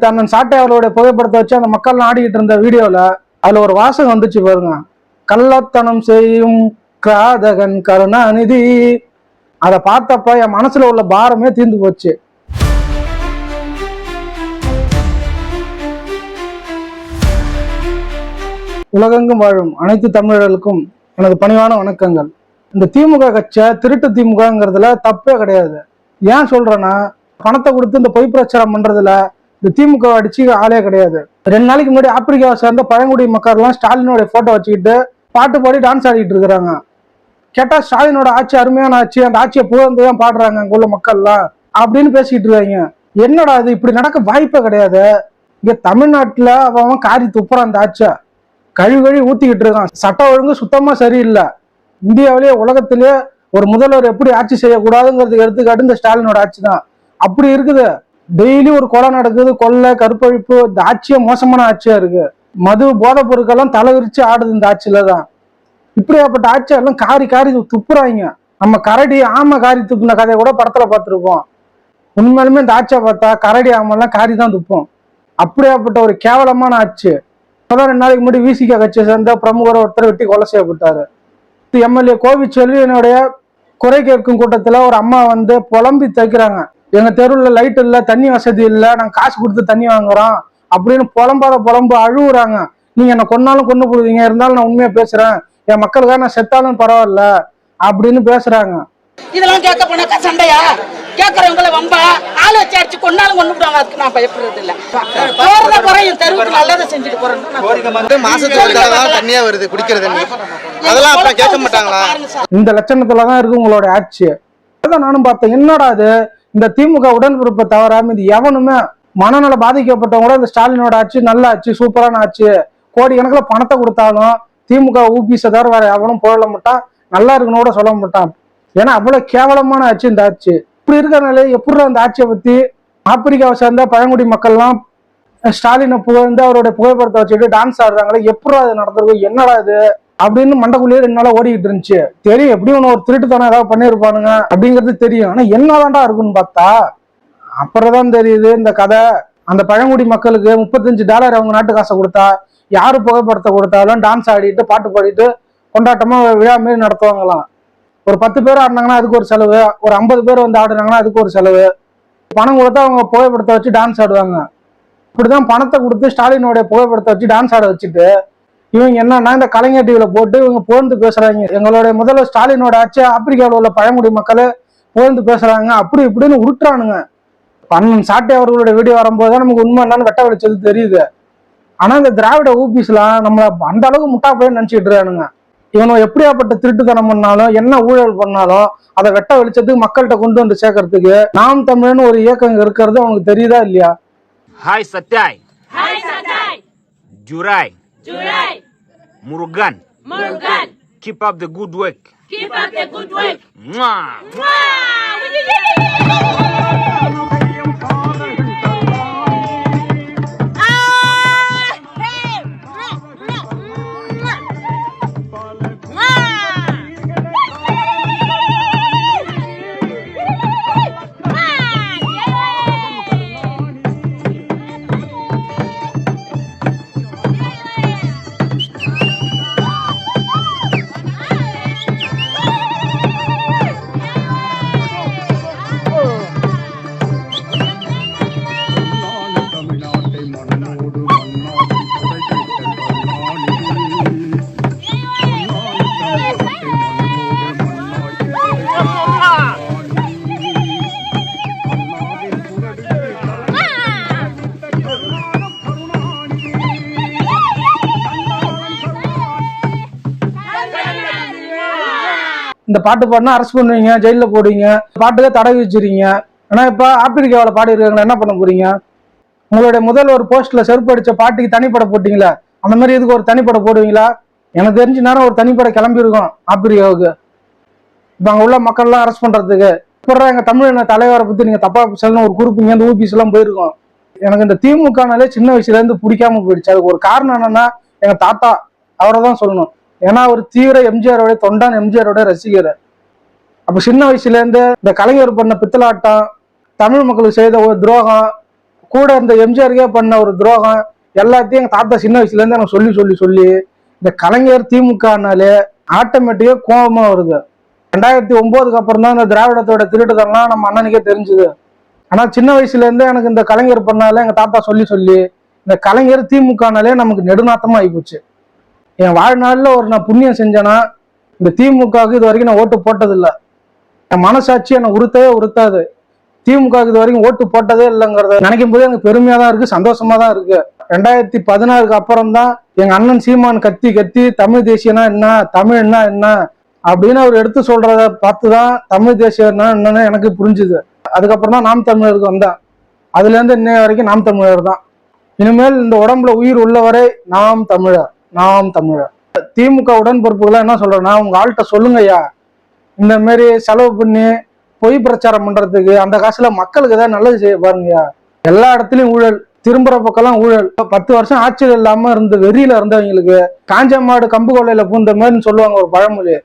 நேற்று அண்ணன் சாட்டை அவர்களுடைய புகைப்படத்தை வச்சு அந்த மக்கள் ஆடிக்கிட்டு இருந்த வீடியோல அதுல ஒரு வாசகம் வந்துச்சு பாருங்க. கள்ளத்தனம் செய்யும் கிராதகன் கருணாநிதி. அதை பார்த்தப்ப என் மனசுல உள்ள பாரமே தீர்ந்து போச்சு. உலகெங்கும் வாழும் அனைத்து தமிழர்களுக்கும் எனது பணிவான வணக்கங்கள். இந்த திமுக கட்சியை திருட்டு திமுகங்கிறதுல தப்பே கிடையாது. ஏன் சொல்றேன்னா பணத்தை கொடுத்து இந்த பொய் பிரச்சாரம் பண்றதுல இந்த திமுக அடிச்சு ஆளே கிடையாது. ரெண்டு நாளைக்கு முன்னாடி ஆப்பிரிக்காவை சேர்ந்த பழங்குடி மக்கள்லாம் ஸ்டாலினோட போட்டோ வச்சுக்கிட்டு பாட்டு பாடி டான்ஸ் ஆடிட்டு இருக்கிறாங்க. கேட்டா ஸ்டாலினோட ஆட்சி அருமையான ஆட்சி அந்த ஆட்சியை புகழ்ந்து தான் பாடுறாங்க அங்க உள்ள மக்கள்லாம் அப்படின்னு பேசிக்கிட்டு இருக்காங்க. என்னடா அது இப்படி நடக்க வாய்ப்பே கிடையாது. இங்க தமிழ்நாட்டுல அவன் காரி துப்புறான் அந்த ஆட்சியை. கழுவி கழுவி ஊத்திக்கிட்டு இருக்கான். சட்ட ஒழுங்கு சுத்தமா சரியில்லை. இந்தியாவிலேயே உலகத்திலேயே ஒரு முதல்வர் எப்படி ஆட்சி செய்யக்கூடாதுங்கிறது எடுத்துக்காட்டு இந்த ஸ்டாலினோட ஆட்சி தான். அப்படி இருக்குது. டெய்லி ஒரு கொலை நடக்குது கொள்ளை கற்பழிப்பு இந்த ஆட்சியே மோசமான ஆட்சியா இருக்கு. மது போதைப் பொருட்கள்லாம் தலைவிரிச்சு ஆடுது இந்த ஆட்சியில தான் இப்படியாப்பட்ட ஆட்சியெல்லாம் காரி காரி துப்புறாங்க. நம்ம கரடி ஆமை காரி துப்புன கதையை கூட படத்துல பார்த்துருப்போம். உண்மையிலுமே இந்த ஆட்சியை பார்த்தா கரடி ஆமெல்லாம் காரி தான் துப்பும். அப்படியாப்பட்ட ஒரு கேவலமான ஆட்சி. இப்பதான் ரெண்டு நாளைக்கு முன்னாடி விசிக கட்சியை சேர்ந்த பிரமுகர் ஒருத்தர் வெட்டி கொலை செய்யப்பட்டாரு. எம்எல்ஏ கோவிச்செல்வியினுடைய குறை கேட்கும் கூட்டத்துல ஒரு அம்மா வந்து புலம்பி தைக்கிறாங்க. எங்க தெருவுல லைட் இல்ல தண்ணி வசதி இல்ல நாங்க காசு கொடுத்து தண்ணி வாங்குறோம் அப்படின்னு புலம்பாத புலம்பு அழுவுறாங்க. நீங்க என்ன கொன்னாலும் கொண்டு போடுவீங்க இருந்தாலும் நான் உண்மையா பேசுறேன். என் மக்களுக்காக நான் செத்தாலும் பரவாயில்ல அப்படின்னு பேசுறாங்க. இதெல்லாம் கேட்க போனாக்கா சண்டையா? கேட்கறவங்கள வம்பா? ஆள் வச்சு அடிச்சு கொண்டாலும் கொண்டு விடுவாங்க அதுக்கு நான் பயப்படுறது இல்ல. போறத குறையும் தெருவுக்கு நல்லதை செஞ்சுட்டு போறேன் மாசத்துக்கு ஒரு தடவை தான் தண்ணியா வருது குடிக்கிற தண்ணி அதெல்லாம் அப்புறம் கேட்க மாட்டாங்களா? இந்த லட்சணத்துல தான் இருக்கு உங்களோட ஆட்சி. அதான் நானும் பார்த்தேன் என்னடா இது? இந்த திமுக உடன்பிறப்பை தவறாம இது எவனுமே மனநல பாதிக்கப்பட்டவங்க கூட இந்த ஸ்டாலினோட ஆட்சி நல்ல ஆட்சி சூப்பரான ஆட்சி. கோடி கணக்குல பணத்தை கொடுத்தாலும் திமுக ஊபிஸை தவிர வேற எவனும் போட மாட்டான். நல்லா இருக்குன்னு கூட சொல்ல மாட்டான். ஏன்னா அவ்வளவு கேவலமான ஆட்சி இந்த ஆட்சி. இப்படி இருக்கிறனால எப்படி அந்த ஆட்சியை பத்தி ஆப்பிரிக்காவை சேர்ந்த பழங்குடி மக்கள்லாம் ஸ்டாலினை புகழ்ந்து அவருடைய புகைப்படத்தை வச்சுட்டு டான்ஸ் ஆடுறாங்களே? எப்படி அது நடந்திருக்கும் என்னடா இது? அப்படின்னு மண்டக்குள்ளேயே ரெண்டு நாளா ஓடிக்கிட்டு இருந்துச்சு. தெரியும் எப்படி ஒன்று ஒரு திருட்டுத்தனம் ஏதாவது பண்ணியிருப்பானுங்க அப்படிங்கிறது தெரியும். ஆனா என்னதான்டா இருக்குன்னு பார்த்தா அப்புறம் தான் தெரியுது இந்த கதை. அந்த பழங்குடி மக்களுக்கு முப்பத்தஞ்சு டாலர் அவங்க நாட்டு காசை கொடுத்தா யாரு புகைப்படத்தை கொடுத்தாலும் டான்ஸ் ஆடிட்டு பாட்டு பாடிட்டு கொண்டாட்டமா விழா மாரி நடத்துவாங்களாம். ஒரு பத்து பேர் ஆடினாங்கன்னா அதுக்கு ஒரு செலவு. ஒரு ஐம்பது பேர் வந்து ஆடினாங்கன்னா அதுக்கு ஒரு செலவு. பணம் கொடுத்தா அவங்க புகைப்படத்தை வச்சு டான்ஸ் ஆடுவாங்க. இப்படிதான் பணத்தை கொடுத்து ஸ்டாலினோட புகைப்படத்தை வச்சு டான்ஸ் ஆட வச்சுட்டு இவங்க என்னன்னா இந்த கலைஞர் டிவியில போட்டு இவங்க புகழ்ந்து பேசுறாங்க. எங்களுடைய முதல்வர் ஸ்டாலினோட ஆட்சி ஆப்பிரிக்காவில் உள்ள பழங்குடி மக்களை புகழ்ந்து பேசுறாங்க. அப்படி இப்படின்னு உருட்டுறானுங்க. அண்ணன் சாட்டை அவர்களுடைய வீடியோ வரும்போது தான் நமக்கு உண்மை என்னன்னு வெட்ட வெளிச்சது தெரியுது. ஆனா இந்த திராவிட ஊபிஸ்லாம் நம்ம அந்த அளவுக்கு முட்டா போய் நினைச்சிட்டு இருக்கானுங்க. இவனை எப்படியாப்பட்ட திருட்டுத்தனம் பண்ணாலும் என்ன ஊழல் பண்ணாலும் அதை வெட்ட வெளிச்சத்துக்கு மக்கள்கிட்ட கொண்டு வந்து சேர்க்கறதுக்கு நாம் தமிழன் ஒரு இயக்கம் இருக்கிறது அவங்களுக்கு தெரியுதா இல்லையா? Hai Satyai. Hai Satai, Murugan. Murugan. Keep up the good work. Keep up the good work. Mwah. Mwah. இந்த பாட்டு பாடினா அரெஸ்ட் பண்ணுவீங்க ஜெயிலில் போடுவீங்க பாட்டுக்கு தடை வச்சிருக்கீங்க ஆனால் இப்போ ஆப்பிரிக்காவில் பாடி இருக்காங்க என்ன பண்ண போறீங்க? உங்களுடைய முதல் ஒரு போஸ்ட்ல செருப்பு அடிச்ச பாட்டுக்கு தனிப்படம் போட்டிங்களா அந்த மாதிரி இதுக்கு ஒரு தனிப்படம் போடுவீங்களா? எனக்கு தெரிஞ்ச நேரம் ஒரு தனிப்படம் கிளம்பியிருக்கோம் ஆப்பிரிக்காவுக்கு. இப்போ அங்கே உள்ள மக்கள்லாம் அரெஸ்ட் பண்ணுறதுக்கு அப்புறம் எங்கள் தமிழ் தலைவரை பற்றி நீங்கள் தப்பா சொல்லணும் ஒரு குறிப்பு இங்கேருந்து ஊபிஸ்லாம் போயிருக்கோம். எனக்கு இந்த திமுகனாலே சின்ன வயசுலேருந்து பிடிக்காம போயிடுச்சு. அதுக்கு ஒரு காரணம் என்னன்னா எங்கள் தாத்தா அவரை தான் சொல்லணும். ஏன்னா அவர் தீவிர எம்ஜிஆரோட தொண்டான் எம்ஜிஆரோட ரசிகர். அப்ப சின்ன வயசுலேருந்து இந்த கலைஞர் பண்ண பித்தலாட்டம் தமிழ் மக்களுக்கு செய்த ஒரு துரோகம் கூட இந்த எம்ஜிஆருக்கே பண்ண ஒரு துரோகம் எல்லாத்தையும் எங்கள் தாத்தா சின்ன வயசுலேருந்து எனக்கு சொல்லி சொல்லி சொல்லி இந்த கலைஞர் திமுகனாலே ஆட்டோமேட்டிக்காக கோபமாக வருது. ரெண்டாயிரத்தி ஒம்போதுக்கு அப்புறம் தான் இந்த திராவிடத்தோட திருட்டுதெல்லாம் நம்ம அண்ணனுக்கே தெரிஞ்சுது. ஆனால் சின்ன வயசுலேருந்தே எனக்கு இந்த கலைஞர் பண்ணாலே எங்கள் தாத்தா சொல்லி சொல்லி இந்த கலைஞர் திமுகனாலே நமக்கு நெடுநாத்தமாக ஆயிப்போச்சு என் வாழ்நாளில் ஒரு நான் புண்ணியம் செஞ்சேன்னா இந்த திமுகவுக்கு இது வரைக்கும் நான் ஓட்டு போட்டதில்லை. என் மனசாட்சி என்னை உறுத்தவே உறுத்தாது. திமுகவுக்கு இது வரைக்கும் ஓட்டு போட்டதே இல்லைங்கிறத நினைக்கும் போது எனக்கு பெருமையாக தான் இருக்குது சந்தோஷமாக தான் இருக்குது ரெண்டாயிரத்தி பதினாறுக்கு அப்புறம் தான் எங்கள் அண்ணன் சீமான் கத்தி கத்தி தமிழ் தேசியனா என்ன தமிழ்னா என்ன அப்படின்னு அவர் எடுத்து சொல்கிறத பார்த்து தான் தமிழ் தேசியம்னா என்னன்னு எனக்கு புரிஞ்சுது. அதுக்கப்புறம் தான் நாம் தமிழருக்கு வந்தேன். அதுலேருந்து இன்னைய வரைக்கும் நாம் தமிழர் தான். இனிமேல் இந்த உடம்புல உயிர் உள்ளவரை நாம் தமிழர். நாம் தமிழர். திமுக உடன்பொறுப்புகளை என்ன சொல்றேன்னா உங்க ஆள்கிட்ட சொல்லுங்கய்யா. இந்த மாதிரி செலவு பண்ணி பொய் பிரச்சாரம் பண்றதுக்கு அந்த காசுல மக்களுக்கு ஏதாவது நல்லது செய்ய பாருங்கய்யா. எல்லா இடத்துலயும் ஊழல் திரும்புற பக்கம்லாம் ஊழல். பத்து வருஷம் ஆட்சியில் இல்லாம இருந்த வெறியில இருந்தவங்களுக்கு காஞ்ச மாடு கம்பு கொள்ளையில பூந்த மாதிரின்னு சொல்லுவாங்க ஒரு பழமொழி.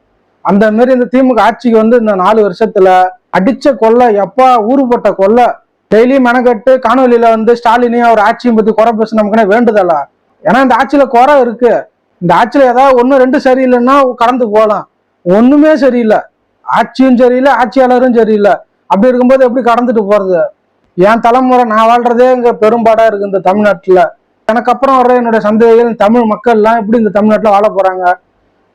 அந்த மாதிரி இந்த திமுக ஆட்சிக்கு வந்து இந்த நாலு வருஷத்துல அடிச்ச கொள்ளை எப்பா ஊறுபட்ட கொள்ளை. டெய்லியும் மெனக்கட்டு காணொலியில வந்து ஸ்டாலினையும் அவர் ஆட்சியும் பத்தி குறை பேச நமக்குன்னா வேண்டுதலா? ஏன்னா இந்த ஆட்சியில குறை இருக்கு. இந்த ஆட்சியில ஏதாவது ஒன்று ரெண்டு சரியில்லைன்னா கடந்து போகலாம். ஒண்ணுமே சரியில்லை. ஆட்சியும் சரியில்லை ஆட்சியாளரும் சரியில்லை. அப்படி இருக்கும்போது எப்படி கடந்துட்டு போறது? என் தலைமுறை நான் வாழ்றதே இங்க பெரும்பாடா இருக்கு இந்த தமிழ்நாட்டுல. எனக்கு அப்புறம் வர்ற என்னுடைய சந்தேகிகள் தமிழ் மக்கள் எல்லாம் எப்படி இந்த தமிழ்நாட்டில் வாழ போறாங்க?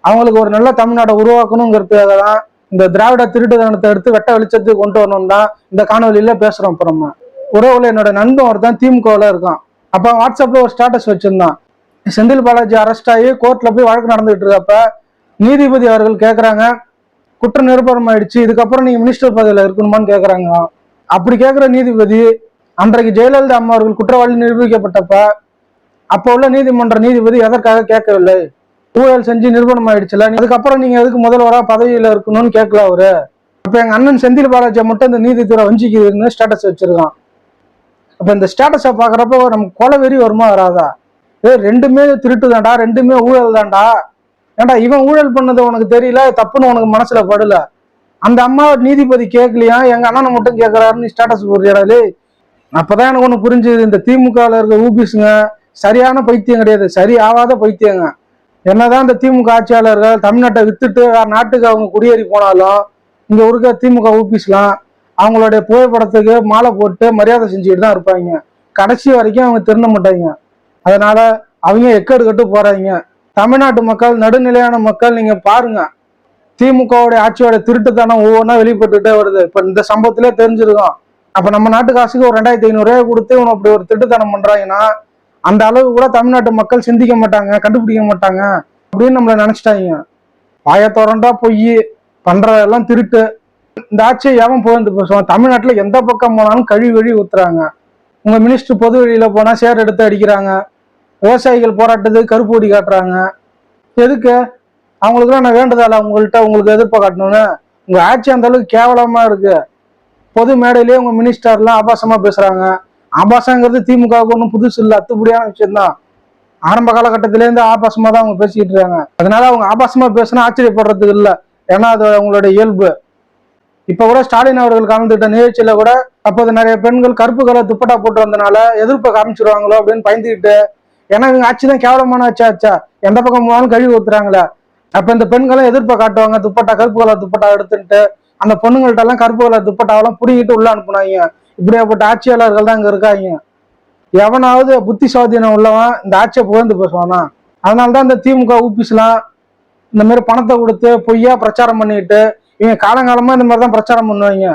அவங்களுக்கு ஒரு நல்ல தமிழ்நாட்டை உருவாக்கணுங்கிறதுக்காக தான் இந்த திராவிட திருட்டுத்தனத்தை எடுத்து வெட்ட வெளிச்சத்துக்கு கொண்டு வரணும் தான் இந்த காணொலியில பேசுறோம் அப்புறமா. நம்ம உறவுல என்னோட நண்பன் ஒருத்தன் திமுகவில் இருக்கான். அப்போ வாட்ஸ்அப்பில் ஒரு ஸ்டேட்டஸ் வச்சுருந்தான். செந்தில் பாலாஜி அரெஸ்ட் ஆகி கோர்ட்டில் போய் வழக்கு நடந்துகிட்டு இருக்கப்ப நீதிபதி அவர்கள் கேட்குறாங்க குற்ற நிரூபணம் ஆயிடுச்சு இதுக்கப்புறம் நீங்கள் மினிஸ்டர் பதவியில் இருக்கணுமான்னு கேட்குறாங்க அப்படி கேட்குற நீதிபதி அன்றைக்கு ஜெயலலிதா அம்மா அவர்கள் குற்றவாளி நிரூபிக்கப்பட்டப்ப அப்போ உள்ள நீதிமன்ற நீதிபதி எதற்காக கேட்கவில்லை? ஊழல் செஞ்சு நிறுவனம் ஆயிடுச்சுல அதுக்கப்புறம் நீங்க எதுக்கு முதல்வராக பதவியில இருக்கணும்னு கேட்கல அவரு? அப்ப எங்க அண்ணன் செந்தில் பாலாஜியை மட்டும் இந்த நீதித்துறை வஞ்சிக்குதுன்னு ஸ்டேட்டஸ் வச்சிருக்கான். அப்போ இந்த ஸ்டேட்டஸை பார்க்குறப்ப நமக்கு கொலை வெறி வருமா வராதா? ஏ ரெண்டுமே திருட்டு தான்டா ரெண்டுமே ஊழல் தான்டா ஏன்டா இவன் ஊழல் பண்ணது உனக்கு தெரியல தப்புன்னு உனக்கு மனசுல படல. அந்த அம்மா நீதிபதி கேட்கலையா எங்க அண்ணனை மட்டும் கேட்கறாருன்னு ஸ்டேட்டஸ் போடுறாடே அப்பதான் எனக்கு ஒண்ணு புரிஞ்சுது இந்த திமுகல இருக்க ஊபிஸுங்க சரியான பைத்தியம் கிடையாது சரி ஆகாத பைத்தியங்க. என்னதான் இந்த திமுக ஆட்சியாளர்கள் தமிழ்நாட்டை வித்துட்டு நாட்டுக்கு அவங்க குடியேறி போனாலும் இங்க இருக்க திமுக ஊபிஸ்லாம் அவங்களுடைய புகைப்படத்துக்கு மாலை போட்டு மரியாதை செஞ்சுட்டு தான் இருப்பாங்க. கடைசி வரைக்கும் அவங்க திருந்த மாட்டாங்க. அதனால அவங்க எக்கெடுக்கட்டு கட்டு போறாங்க. தமிழ்நாட்டு மக்கள் நடுநிலையான மக்கள் நீங்க பாருங்க. திமுகவுடைய ஆட்சியோட திருட்டுத்தனம் ஒவ்வொன்றா வெளிப்பட்டுட்டே வருது. இப்ப இந்த சம்பவத்திலே தெரிஞ்சிருக்கோம். அப்ப நம்ம நாட்டு காசுக்கு ஒரு ரெண்டாயிரத்தி ஐநூறு ரூபாய் கொடுத்து இவன் அப்படி ஒரு திருட்டுத்தனம் பண்றாங்கன்னா அந்த அளவு கூட தமிழ்நாட்டு மக்கள் சிந்திக்க மாட்டாங்க கண்டுபிடிக்க மாட்டாங்க அப்படின்னு நம்மள நினைச்சிட்டாங்க. வாய திறண்டா பொய். பண்றதெல்லாம் திருட்டு. இந்த ஆட்சியை எவன் புகழ்ந்து பேசுவான் தமிழ்நாட்டில் எந்த பக்கம் போனாலும் கழுவி வழி ஊத்துறாங்க. உங்க மினிஸ்டர் பொது வெளியில போனா சேர் எடுத்து அடிக்கிறாங்க. விவசாயிகள் போராட்டத்துக்கு கருப்பு ஒடி காட்டுறாங்க. எதுக்கு? அவங்களுக்குலாம் நான் வேண்டுதல? உங்கள்கிட்ட உங்களுக்கு எதிர்ப்பு காட்டணும்னு. உங்க ஆட்சி அந்த அளவுக்கு கேவலமா இருக்கு. பொது மேடையிலேயே உங்க மினிஸ்டர்லாம் ஆபாசமா பேசுறாங்க. ஆபாசங்கிறது திமுகவுக்கு ஒன்றும் புதுசு இல்லை. அத்துப்படியான விஷயம்தான். ஆரம்ப காலகட்டத்திலேருந்து ஆபாசமா தான் அவங்க பேசிக்கிட்டு இருக்காங்க. அதனால அவங்க ஆபாசமா பேசினா ஆச்சரியப்படுறதுக்கு இல்லை. ஏன்னா அது அவங்களுடைய இயல்பு. இப்ப கூட ஸ்டாலின் அவர்கள் கலந்துகிட்ட நிகழ்ச்சியில கூட அப்போது நிறைய பெண்கள் கருப்பு கலர் துப்பட்டா போட்டு வந்தனால எதிர்ப்பை காமிச்சிருவாங்களோ அப்படின்னு பயந்துக்கிட்டு ஏன்னா இவங்க ஆட்சி தான் கேவலமான ஆச்சா ஆச்சா? எந்த பக்கம் போனாலும் கழுவி ஊத்துறாங்களே? அப்ப இந்த பெண்களும் எதிர்ப்பை காட்டுவாங்க துப்பட்டா கருப்பு கலர் துப்பட்டா எடுத்துட்டு அந்த பொண்ணுங்கள்ட்ட எல்லாம் கருப்பு கலர் துப்பட்டாவெல்லாம் புடிங்கிட்டு உள்ள அனுப்புனாங்க. இப்படியாப்பட்ட ஆட்சியாளர்கள் தான் இங்க இருக்காங்க. எவனாவது புத்தி சுவாதீனம் உள்ளவன் இந்த ஆட்சியை புகழ்ந்து பேசுவானா? அதனாலதான் இந்த திமுக ஊபிஸ்லாம் இந்த மாதிரி பணத்தை கொடுத்து பொய்யா பிரச்சாரம் பண்ணிட்டு இவங்க காலங்காலமா இந்த மாதிரி தான் பிரச்சாரம் பண்ணுவாங்க.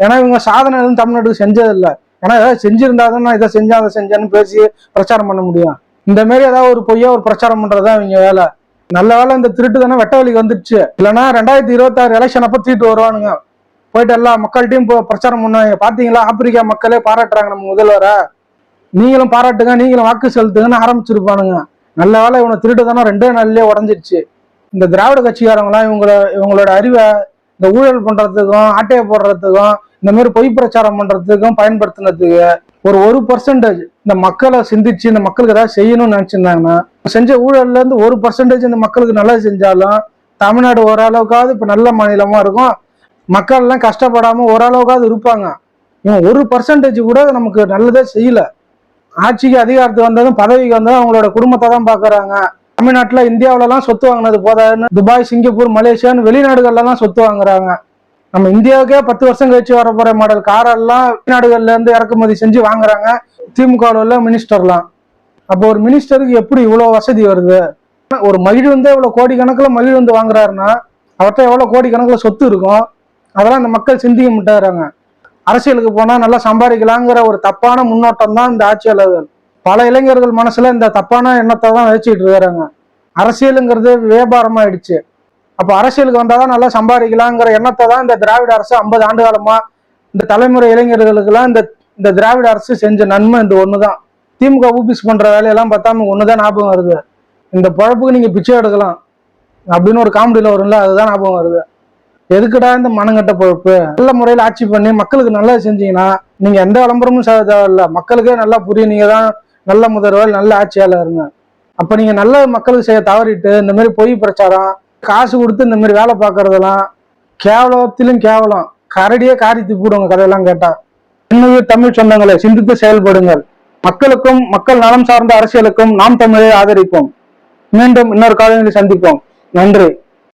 ஏன்னா இவங்க சாதனை எதுவும் தமிழ்நாட்டுக்கு செஞ்சதில்லை. ஏன்னா ஏதாவது செஞ்சிருந்தா தான் நான் இதை செஞ்சேன் அதை செஞ்சேன்னு பேசி பிரச்சாரம் பண்ண முடியும். இந்த மாதிரி ஏதாவது ஒரு பொய்யா ஒரு பிரச்சாரம் பண்றதுதான் இவங்க வேலை. நல்ல வேலை இந்த திருட்டு தானே வெட்ட வழிக்கு வந்துருச்சு. இல்லைன்னா ரெண்டாயிரத்தி இருபத்தாறு எலெக்ஷன் அப்ப திருட்டு வருவானுங்க. போயிட்டு எல்லா மக்கள்கிட்டயும் இப்போ பிரச்சாரம் பண்ணுவாங்க. பாத்தீங்களா? ஆப்பிரிக்கா மக்களே பாராட்டுறாங்க நம்ம முதல்வரை. நீங்களும் பாராட்டுங்க நீங்களும் வாக்கு செலுத்துங்கன்னு ஆரம்பிச்சிருப்பானுங்க. நல்ல வேலை இவனை திருட்டு தானே ரெண்டே நாள்லயே உடஞ்சிருச்சு. இந்த திராவிட கட்சிக்காரங்களாம் இவங்கள இவங்களோட அறிவை இந்த ஊழல் பண்றதுக்கும் ஆட்டையை போடுறதுக்கும் இந்த மாதிரி பொய் பிரச்சாரம் பண்றதுக்கும் பயன்படுத்தினதுக்கு ஒரு ஒரு பர்சன்டேஜ் இந்த மக்களை சிந்திச்சு இந்த மக்களுக்கு ஏதாவது செய்யணும்னு நினைச்சிருந்தாங்கன்னா செஞ்ச ஊழல்ல இருந்து ஒரு பர்சன்டேஜ் இந்த மக்களுக்கு நல்லது செஞ்சாலும் தமிழ்நாடு ஓரளவுக்காவது இப்ப நல்ல மாநிலமா இருக்கும். மக்கள் எல்லாம் கஷ்டப்படாம ஓரளவுக்காவது இருப்பாங்க. இவன் ஒரு பர்சன்டேஜ் கூட நமக்கு நல்லதே செய்யல. ஆட்சிக்கு அதிகாரத்துக்கு வந்ததும் பதவிக்கு வந்ததும் அவங்களோட குடும்பத்தை தான் பாக்குறாங்க தமிழ்நாட்டில் இந்தியாவிலலாம் சொத்து வாங்கினது போதாதுன்னு துபாய் சிங்கப்பூர் மலேசியான்னு வெளிநாடுகள்லாம் சொத்து வாங்குறாங்க. நம்ம இந்தியாவுக்கே பத்து வருஷம் கழிச்சு வர போற மாடல் காரெல்லாம் வெளிநாடுகள்ல இருந்து இறக்குமதி செஞ்சு வாங்குறாங்க. திமுகவில் உள்ள மினிஸ்டர்லாம் அப்போ ஒரு மினிஸ்டருக்கு எப்படி இவ்வளோ வசதி வருது? ஒரு மகிழ் வந்து இவ்வளவு கோடிக்கணக்கில் மகிழ் வந்து வாங்குறாருன்னா அவர்கிட்ட எவ்வளோ கோடிக்கணக்கில் சொத்து இருக்கும் அதெல்லாம் அந்த மக்கள் சிந்திக்க மாட்டேங்கிறாங்க அரசியலுக்கு போனால் நல்லா சம்பாதிக்கலாங்கிற ஒரு தப்பான முன்னோட்டம் தான் இந்த ஆட்சியாளர்கள். பல இளைஞர்கள் மனசுல இந்த தப்பான எண்ணத்தை தான் விதைச்சிட்டு இருக்கிறாங்க அரசியலுங்கிறது வியாபாரமாயிடுச்சு. அப்போ அரசியலுக்கு வந்தாதான் நல்லா சம்பாதிக்கலாங்கிற எண்ணத்தை தான் இந்த திராவிட அரசு ஐம்பது ஆண்டு காலமா இந்த தலைமுறை இளைஞர்களுக்கெல்லாம் இந்த இந்த திராவிட அரசு செஞ்ச நன்மை இந்த ஒண்ணுதான். திமுக ஊபிஸ் பண்ற வேலையெல்லாம் பார்த்தா நமக்கு ஒண்ணுதான் ஞாபகம் வருது. இந்த பொழப்புக்கு நீங்க பிச்சை எடுக்கலாம். அப்படின்னு ஒரு காமெடியில வரும்ல அதுதான் ஞாபகம் வருது. எதுக்குடா இந்த மனங்கட்ட பொழப்பு? நல்ல முறையில் ஆட்சி பண்ணி மக்களுக்கு நல்லா செஞ்சீங்கன்னா நீங்க எந்த விளம்பரமும் செய்ய தேவையில்ல. மக்களுக்கே நல்லா புரியும். நீங்க தான் நல்ல முதல்வர் நல்ல ஆட்சியாளருங்க. அப்போ நீங்க நல்ல மக்களுக்கு செய்ய தவறிட்டு இந்த மாதிரி பொய் பிரச்சாரம் காசு கொடுத்து இந்த மாதிரி வேலை பார்க்கறதெல்லாம் கேவலத்திலும் கேவலம். கரடியே காரி துப்பிடுங்க கதையெல்லாம் கேட்டால் இன்னும் தமிழ் சொந்தங்களை சிந்தித்து செயல்படுங்கள். மக்களுக்கும் மக்கள் நலம் சார்ந்த அரசியலுக்கும் நாம் தமிழை ஆதரிப்போம். மீண்டும் இன்னொரு காலநிலை சந்திப்போம். நன்றி.